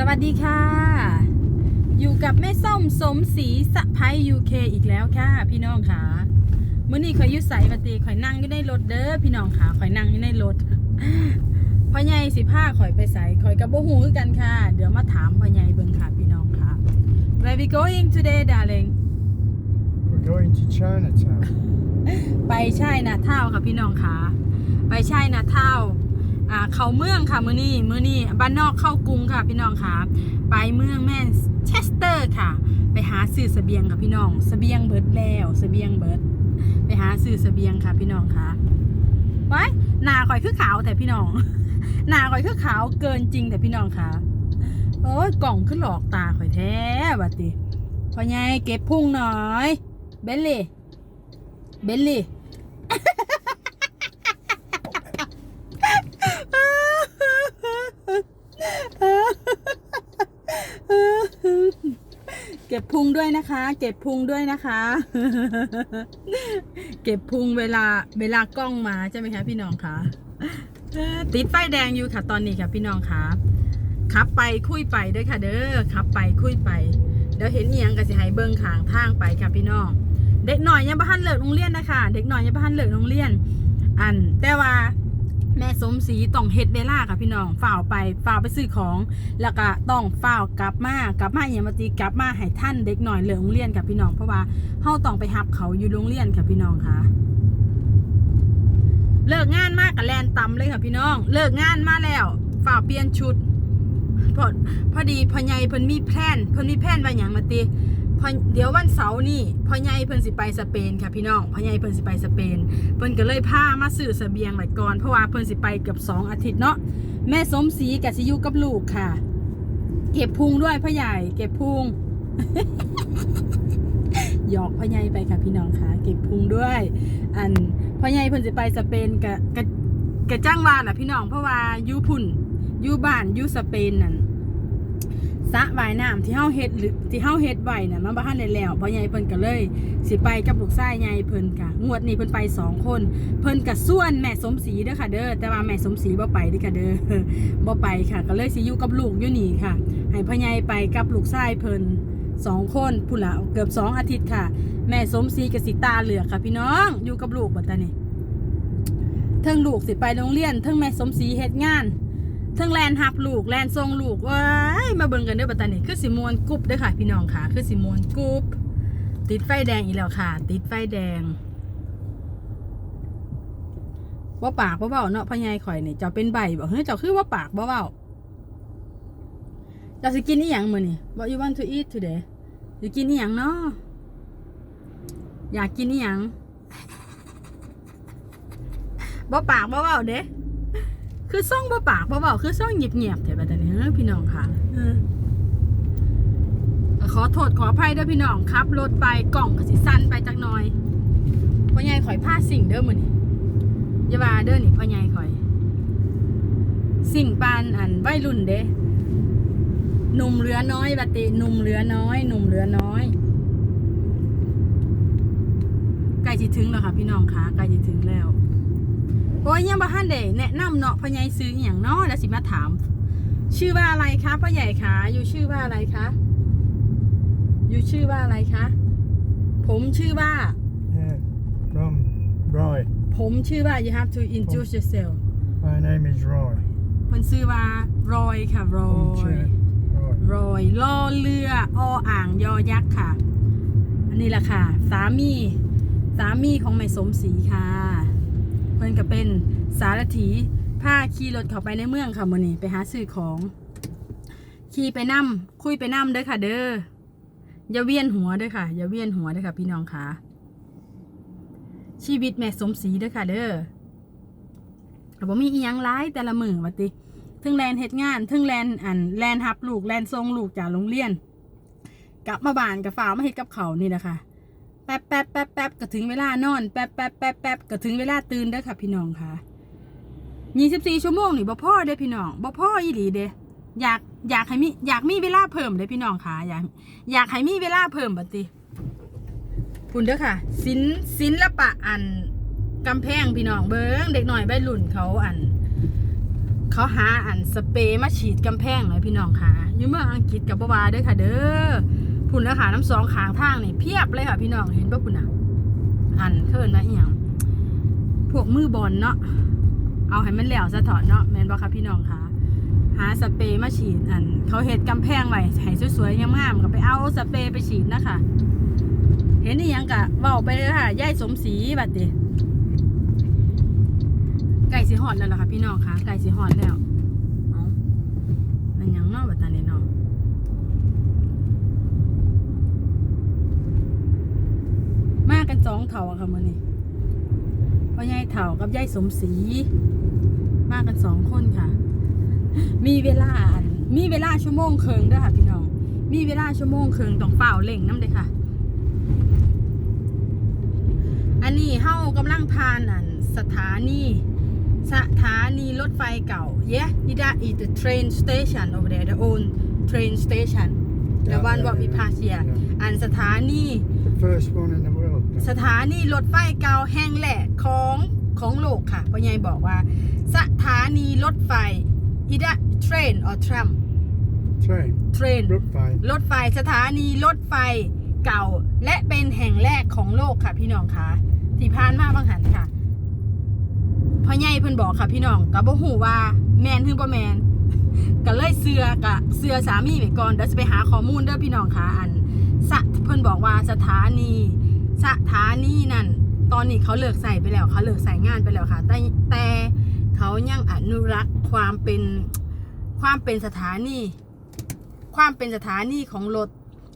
สวัสดีค่ะ อยู่กับแม่ส้มสมศรีสะพายยูเคอีกแล้วค่ะ พี่น้องค่ะมื่อนี้ข่อยอยุใส่ปฏิข่อยนั่งอยู่ในรถเด้อพี่น้องค่ะข่อยนั่งอยู่ในรถพ่อใหญ่สิผ้าข่อยไปใส่ข่อยกับโบหูคือกันค่ะ เดี๋ยวมาถามพ่อใหญ่เบิ่งค่ะพี่น้องค่ะ Where we going today darling We're going to Chinatown. ไปใช่นาเท่าค่ะพี่น้องค่ะ ไปใช่นาเท่า อ่าเขาเมืองค่ะมือนี้มือนี้บ้านนอกเข้ากรุงค่ะพี่น้องค่ะ ไปเมืองแมนเชสเตอร์ค่ะ ไปหาซื้อเสบียงค่ะพี่น้องเสบียงเบิดแล้วเสบียงเบิดไปหาซื้อเสบียงค่ะพี่น้องค่ะไว้หนาข่อยคือขาวแต่พี่น้องหนาข่อยคือขาวเกินจริงแต่พี่น้องค่ะโอ้ยกล่องขึ้นหลอกตาข่อยแท้บัดดิพ่อใหญ่เก็บพุงหน่อยเบลลี่เบลลี่ เก็บ พุงด้วยนะคะ เก็บพุงด้วยนะคะ เก็บพุงเวลาเวลากล้องมาใช่ไหมคะพี่น้องคะติดไฟแดงอยู่ค่ะตอนนี้ค่ะพี่น้องคะขับไปคุยไปด้วยค่ะเด้อขับไปคุยไปเดี๋ยวเห็นเอียงก็สิให้เบิ้งขางทางไปค่ะพี่น้อง เด็กหน่อยยังบ้านเลิกโรงเรียนนะคะเด็กหน่อยยังบ้านเลิกโรงเรียน อันแต่ว่า แม่สมศรีต้องเฮ็ดเวลาค่ะพี่น้องฝ่าวไปฝ่าวไปซื้อของ แล้วก็ต้องฝ่าวกลับมากลับมาอย่างมาตีกลับมาให้ท่านเด็กหน่อยเหลิกโรงเรียนค่ะพี่น้องเพราะว่าเฮาต้องไปหับเขาอยู่โรงเรียนค่ะพี่น้องค่ะ เลิกงานมากกับแลนตำเลยค่ะพี่น้อง เลิกงานมาแล้วฝ่าวเปลี่ยนชุดพอพอดีพอใหญ่เพิ่นมีแพลนเพิ่นมีแพลนว่าหยังมาติ พอเดี๋ยววันเสาร์นี่พ่อใหญ่เพิ่นสิไปสเปนค่ะพี่น้องพ่อใหญ่เพิ่นสิไปสเปน เพิ่นก็เลยพามาซื้อเสบียงไว้ก่อนเพราะว่าเพิ่นสิไปเกือบสองอาทิตย์เนาะแม่สมศรีกับสิยูกับลูกค่ะ เก็บพุงด้วยพ่อใหญ่เก็บพุงหยอกพ่อใหญ่ไปค่ะพี่น้องค่ะ เก็บพุงด้วย อันพ่อใหญ่เพิ่นสิไปสเปนกะกะกะจ้างว่าล่ะพี่น้องเพราะว่ายูพุ่นยูบ้านยูสเปนนั่น ระว่ายน้ำที่เฮาเฮ็ดหรือที่เฮาเฮ็ดไว้น่ะมันบ่ทันได้แล้วพ่อใหญ่เพิ่นก็เลย สิไปกับลูกชายใหญ่เพิ่นค่ะงวดนี้เพิ่นไปสองคน เพิ่นก็ส่วนแม่สมศรีเด้อค่ะเด้อแต่ว่าแม่สมศรีบ่ไปเด้อค่ะเด้อบ่ไปค่ะ ก็เลยสิอยู่กับลูกอยู่นี่ค่ะ ให้พ่อใหญ่ไปกับลูกชายเพิ่นสองคนพุ่นละเกือบสองอาทิตย์ค่ะ แม่สมศรีกับสิตาเหลือกค่ะ พี่น้องอยู่กับลูกบัดตานี่เทิงลูกสิไปโรงเรียนเทิงแม่สมศรีเฮ็ดงาน ทิงแลนหับลูกแลนทรงลูกว้ายมาเบิ่งกันเด้อบัตานี่คือสิมวนกรุ๊บเด้อค่ะ พี่น้องค่ะ คือสิมวนกรุ๊บติดไฟแดงอีกแล้วค่ะ ติดไฟแดงว่าปากบ่เบาเนาะพ่อใหญ่ข่อยนี่เจ้าเป็นใบบ่เฮ้ยเจ้าคือว่าปากบ่เบาเจ้าสิกินอีหยังมือนี่ What you want to eat today สิกินอีหยังเนาะอยากกินอีหยังบ่ปากบ่เบาเด้ คือซ่องบ่ปากบ่เบาคือซ่องเงียบๆแต่บัดนี้เฮ้ยพี่น้องค่ะเออขอโทษขออภัยเด้อพี่น้องขับรถไปกล่องก็สิสั่นไปจักหน่อยพ่อใหญ่ข่อยพาสิ่งเด้อมื้อนี้อย่าว่าเด้อนี่พ่อใหญ่ข่อย สิ่งปานอันวัยรุ่นเด้หนุ่มเหลือน้อยบัดติหนุ่มเหลือน้อย หนุ่มเหลือน้อยใกล้จะถึงแล้วค่ะพี่น้องคะใกล้จะถึงแล้ว โอ้ยยังบ่ทันได้แนะนำเนาะพ่อใหญ่ซื้ออหย่างเนาะแล้วสิมาถาม ชื่อว่าอะไรคะพ่อใหญ่คะอยู่ชื่อว่าอะไรคะอยู่ชื่อว่าอะไรคะผมชื่อว่า Yeah, from Roy. ผมชื่อว่า you have to introduce yourself My name is Roy. เพิ่นชื่อว่ารอยค่ะรอผมชื่ยอ Roy. รอยล่อเรือออ่างยอยักษ์ค่ะ อันนี้แหละค่ะ สามี สามีของแม่สมศรีค่ะ เพิ่นก็เป็นสารถีผ้าขี่รถเข้าไปในเมืองค่ะมื้อนี้ไปหาซื้อของขี่ไปนํคุยไปนํเด้อค่ะเด้ออย่าเวียนหัวเด้อค่ะอย่าเวียนหัวเด้อค่ะ พี่น้องค่ะ ชีวิตแม่สมศรีเด้อค่ะ เด้อก็บ่มีอีหยังร้ายแต่ละมือว่าติทึ่งแลนเฮ็ดงานทึ่งแลนอันแลนฮับลูกแลนทรงลูกจากโรงเรียน กลับมาบ้านกับฝ่ามาเฮ็ดกับเขานี่นะคะ แป๊บแป๊บแป๊บแป๊บก็ถึงเวลานอน แป๊บแป๊บแป๊บแป๊บก็ถึงเวลาตื่นเด้ค่ะ พี่น้องค่ะยี่สิบสี่ชั่วโมงนี่บ่พ่อเด้พี่น้องบ่พ่ออีหลีเด้อยากอยากให้มีอยากมีเวลาเพิ่มเด้พี่น้องค่ะอยากอยากให้มีเวลาเพิ่มบัดติคุณเด้อค่ะศิลศิลปะอันกำแพงพี่น้องเบิ้งเด็กหน่อยใบรุ่นเขาอัน เขาหาอันสเปรย์มาฉีดกำแพงเลยพี่น้องค่ะอยู่เมืองอังกฤษกับบวาเด้อค่ะ เด้อ พุ่นแล้วค่ะน้ำสองขางทางนี่เพียบเลยค่ะพี่น้องเห็นปะพุ่นอะอันเคินมาอหย่างพวกมือบอลเนาะเอาให้มันแล้วซะเถอะเนาะแมนบ่ค่ะพี่น้องค่ะ หาสเปรย์มาฉีดอัน เขาเฮ็ดกำแพงไว้ให้สวยๆงามๆก็ไปเอาสเปรย์ไปฉีดนะคะเห็นอีหยังกะเว้าไปเลยค่ะย่ายสมศรีบัดนี้ไก่สิฮอดแล้วล่ะค่ะพี่น้องค่ะไก่สิฮอดแล้วเอามันยังเนาะบัดตานี้ะมากัน สองเถ่าอะค่ะมื้อนี้พ่อยายเถ่ากับยายสมศรีมากันสองคนค่ะ มีเวลาอันมีเวลาชั่วโมงครึ่งเด้อค่ะพี่น้อง มีเวลาชั่วโมงครึ่งต้องเฝ้าเล่งน้ำเลยค่ะ อันนี้เฮากำลังผ่านอันสถานีสถานีรถไฟเก่า yeah that is the train station over there the old train station the Yeah, one yeah, what we yeah, pass here yeah. อันสถานี The first one in the world. สถานีรถไฟเก่าแห่งแรกของของโลกค่ะพ่อใหญ่บอกว่า สถานีรถไฟ is that train or tram Train. train Brookvine. รถไฟสถานีรถไฟเก่า และเป็นแห่งแรกของโลกค่ะ พี่น้องคะที่ผ่านมาบางหันค่ะพ่อใหญ่เพิ่นบอกค่ะพี่น้องกับบ่ฮู้ว่าแมนหรือบ่แมนก็เลยเสือกะเสือสามีไว้ก่อนเดี๋ยวจะไปหาข้อมูลเด้อพี่น้องค่ะอันสะเพิ่นบอกว่าสถานี สถานีนั่น ตอนนี้เขาเลิกใส่ไปแล้วเขาเลิกใส่งานไปแล้วค่ะ แต่แต่เขายังอนุรักษ์ความเป็นความเป็นสถานี ความเป็นสถานีของรถ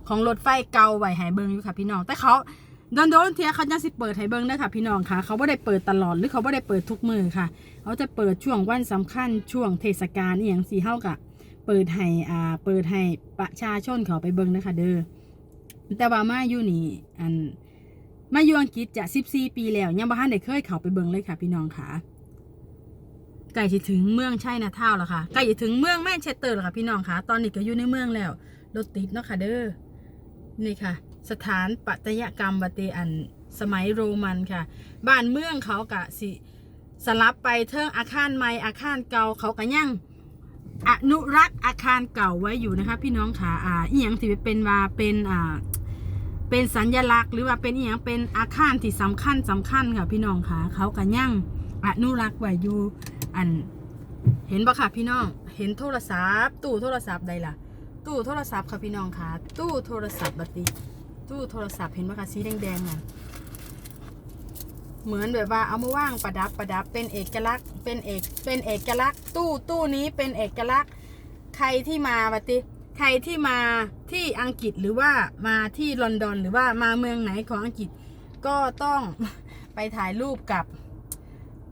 ของรถไฟเก่าไหว้ให้เบิงอยู่ค่ะพี่น้อง แต่เขาโดนโดนเทียเขาจะสิเปิดให้เบิงได้ค่ะพี่น้องค่ะ เขาไม่ได้เปิดตลอดหรือเขาไม่ได้เปิดทุกมือค่ะ เขาจะเปิดช่วงวันสำคัญช่วงเทศกาลอย่างสีเท่ากับเปิดให้อ่าเปิดให้ประชาชนเขาไปเบิงนะคะเด้อแต่ว่ามาอยู่นี่อัน มาอยู่อังกฤษจะ 14 ปีแล้ว ยังบ่ทันได้เคยเข้าไปเบิงเลยค่ะ พี่น้องค่ะใกล้จะถึงเมืองไชน่าทาวแล้วค่ะใกล้จะถึงเมืองแมนเชสเตอร์แล้วค่ะ พี่น้องค่ะ ตอนนี้ก็อยู่ในเมืองแล้วรถติดเนาะค่ะเด้อนี่ค่ะ สถานปัตยกรรมวัติอันสมัยโรมันค่ะ บ้านเมืองเขากะสิสลับไปเทิงอาคารใหม่อาคารเก่าเขาก็ยังอนุรักษ์อาคารเก่าไว้อยู่นะคะ พี่น้องค่ะอ่าอีหยังที่เป็นว่าเป็นอ่า เป็นสัญลักษณ์หรือว่าเป็นอีหยังเป็นอาคารที่สำคัญสำคัญค่ะพี่น้องค่ะ เขาก็ยังอนุรักษ์ไว้อยู่อัน เห็นปะค่ะพี่น้อง เห็นโทรศัพท์ ตู้โทรศัพท์ใดล่ะ ตู้โทรศัพท์ค่ะพี่น้องค่ะ ตู้โทรศัพท์บัดนี้ตู้โทรศัพท์เห็นปะคะสีแดงๆอะเหมือนแบบว่าเอามาว่างประดับประดับเป็นเอกลักษณ์เป็นเอกเป็นเอกลักษณ์ ตู้ตู้นี้เป็นเอกลักษณ์ ใครที่มาบัดนี้ ใครที่มาที่อังกฤษหรือว่ามาที่ลอนดอนหรือว่ามาเมืองไหนของอังกฤษ ก็ต้องไปถ่ายรูปกับ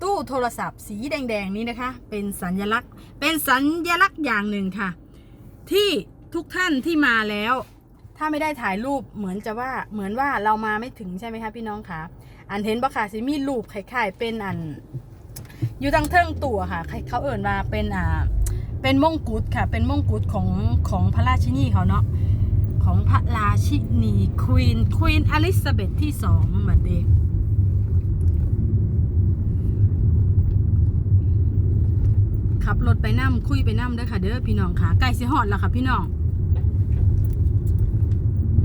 ตู้โทรศัพท์สีแดงๆนี้นะคะ เป็นสัญลักษณ์ เป็นสัญลักษณ์อย่างหนึ่งค่ะ ที่ทุกท่านที่มาแล้ว ถ้าไม่ได้ถ่ายรูปเหมือนจะว่าเหมือนว่าเรามาไม่ถึงใช่ไหมคะพี่น้องคะอันเห็นปะค่ะสิมีรูปคล้ายๆเป็นอัน อยู่ทางเทิงตัวค่ะเขาเอ่นว่าเป็นอ่า เป็นมงกุฎค่ะ เป็นมงกุฎของของพระราชินีเขาเนาะของพระราชินีควีนควีนอลิซาเบธที่สองบัดเดขับรถไปนั่มคุยไปนั่มด้อค่ะเด้อพี่น้องค่ะไก่สิฮอดแล้วค่ะพี่น้อง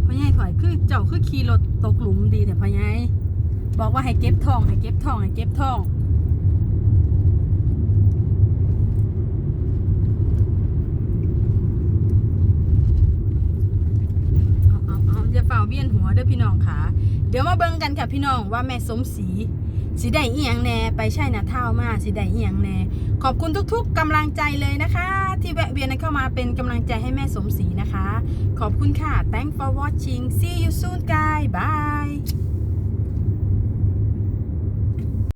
พ่อใหญ่ถอยคือเจ้าคือขี่รถตกหลุมดีแต่พ่อใหญ่บอกว่าให้เก็บทองให้เก็บทองให้เก็บทองเอาเอา เอาอย่าเวียนหัวเด้อพี่น้องค่ะ เดี๋ยวมาเบิ่งกันค่ะพี่น้องว่าแม่สมศรีสิได้อียงแน่ไปใช่นะเท่ามาสิได้อียงแน่ขอบคุณทุกๆกำลังใจเลยนะคะ ที่แวะเวียนเข้ามาเป็นกำลังใจให้แม่สมศรีนะคะ ขอบคุณค่ะ thank for watching see you soon guys bye